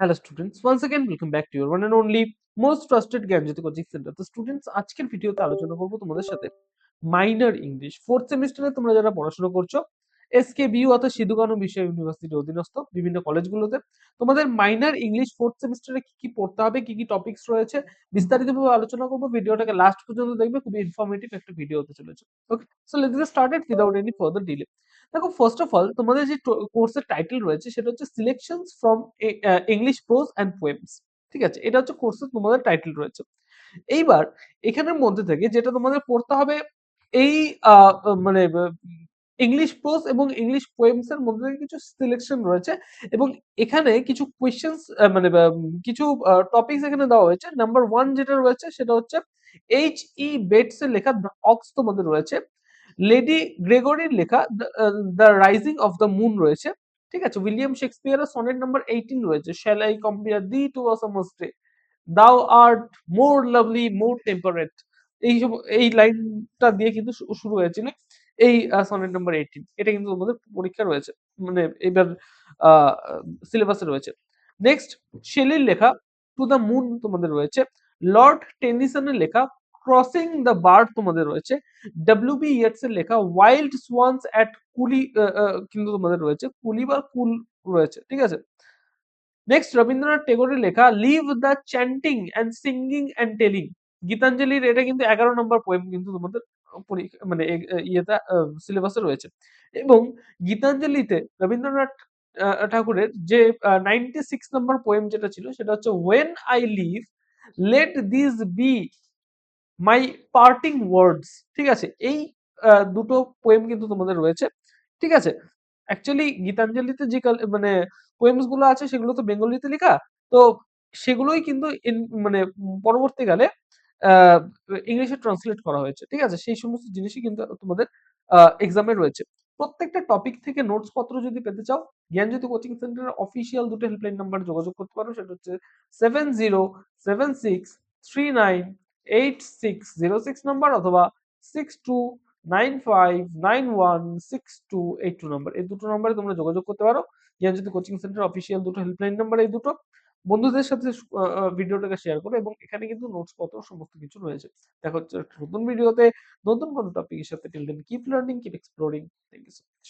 Hello students once again, welcome back to your one and only most trusted Gyanjyoti coaching centre তো students আজকের ভিডিওতে আলোচনা করব তোমাদের সাথে মাইনর ইংলিশ ফোর্থ সেমিস্টারে তোমরা যারা পড়াশোনা করছ এসকে বিউ অর্থাৎ সিধু কানু বিশ্ব ইউনিভার্সিটির অধীনস্থ বিভিন্ন কলেজগুলোতে, তোমাদের মাইনার ইংলিশ ফোর্থ সেমিস্টারে কি কি পড়তে হবে, কি কি টপিকস রয়েছে, বিস্তারিতভাবে আলোচনা করব। ভিডিওটাকে লাস্ট পর্যন্ত দেখবে, খুবই ইনফরমেটিভ একটা ভিডিও হতে চলেছে। Okay so let's started without any further delay দেখো ফার্স্ট অফ অল তোমাদের যে কোর্সের টাইটেল রয়েছে, সেটা হচ্ছে selections from English prose and poems ঠিক আছে? এটা হচ্ছে কোর্সের তোমাদের টাইটেল রয়েছে। এইবার, এখানের মধ্যে থেকে যেটা তোমাদের পড়তে হবে, এই মানে ইংলিশ প্রোস এবং ইংলিশ পোয়েমস এর মধ্যে কিছু সিলেকশন রয়েছে এবং এখানে কিছু কোয়েশ্চেন্স মানে কিছু টপিকস এখানে দেওয়া হয়েছে। নাম্বার ওয়ান যেটা রয়েছে, সেটা হচ্ছে এইচ ই বেটস এর লেখা অক্স তোমাদের রয়েছে। লেডি গ্রেগরির লেখা the rising of the moon রয়েছে, ঠিক আছে? উইলিয়াম শেক্সপিয়ারের সনেট নাম্বার এইটিন রয়েছে shall I compare thee to a thou art more lovely more temperate এই সব, এই লাইনটা দিয়ে কিন্তু শুরু হয়েছিল এই সনেট নাম্বার এইটিন এটা কিন্তু তোমাদের পরীক্ষা রয়েছে মানে এবার সিলেবাসে রয়েছে। নেক্সট শেলির লেখা টু দ্য মুন তোমাদের রয়েছে। লর্ড টেনিসনের লেখা ক্রসিং দ্য বার্ড তোমাদের রয়েছে। ডব্লিউবি ইয়েটস এর লেখা ওয়াইল্ড সোয়ান্স অ্যাট কুলি কিন্তু তোমাদের রয়েছে। কুলি বা কুল রয়েছে, ঠিক আছে? নেক্সট রবীন্দ্রনাথ টেগোরের লেখা leave the chanting and singing and telling গীতাঞ্জলির এটা কিন্তু এগারো নম্বর পোয়েম কিন্তু তোমাদের মানে ইয়েতে সিলেবাসে রয়েছে। এবং গীতাঞ্জলিতে রবীন্দ্রনাথ ঠাকুরের যে নাইনটি সিক্স নম্বর পোয়েম যেটা ছিল, সেটা হচ্ছে when I leave let this be my parting words ঠিক আছে? এই দুটো পোয়েম কিন্তু তোমাদের রয়েছে, ঠিক আছে? অ্যাকচুয়ালি গীতাঞ্জলিতে যে মানে পোয়েমসগুলো আছে, সেগুলো তো বেঙ্গলিতে লেখা, তো সেগুলোই কিন্তু মানে পরবর্তীকালে ইংলিশে ট্রান্সলেট করা হয়েছে, ঠিক আছে? সেই সমস্ত জিনিসই কিন্তু তোমাদের এক্সামে রয়েছে। প্রত্যেকটা টপিক থেকে নোটস পত্র যদি পেতে চাও জ্ঞান জ্ঞানজ্যোতি কোচিং সেন্টারের অফিসিয়াল দুটো হেল্পলাইন নাম্বার যোগাযোগ করতে পারো, সেটা হচ্ছে seven zero seven six three nine eight six zero six number অথবা six two nine five nine one six two eight two number এই দুটো নাম্বারে তোমরা যোগাযোগ করতে পারো। জ্ঞানজ্যোতি কোচিং সেন্টার অফিসিয়াল দুটো হেল্পলাইন নাম্বার এই দুটো। বন্ধুদের সাথে ভিডিওটাকে শেয়ার করো এবং এখানে কিন্তু নোটস পত্র সমস্ত কিছু রয়েছে। দেখা, হচ্ছে নতুন ভিডিওতে নতুন কোনো টপিকের সাথে till keep learning keep exploring thank you so much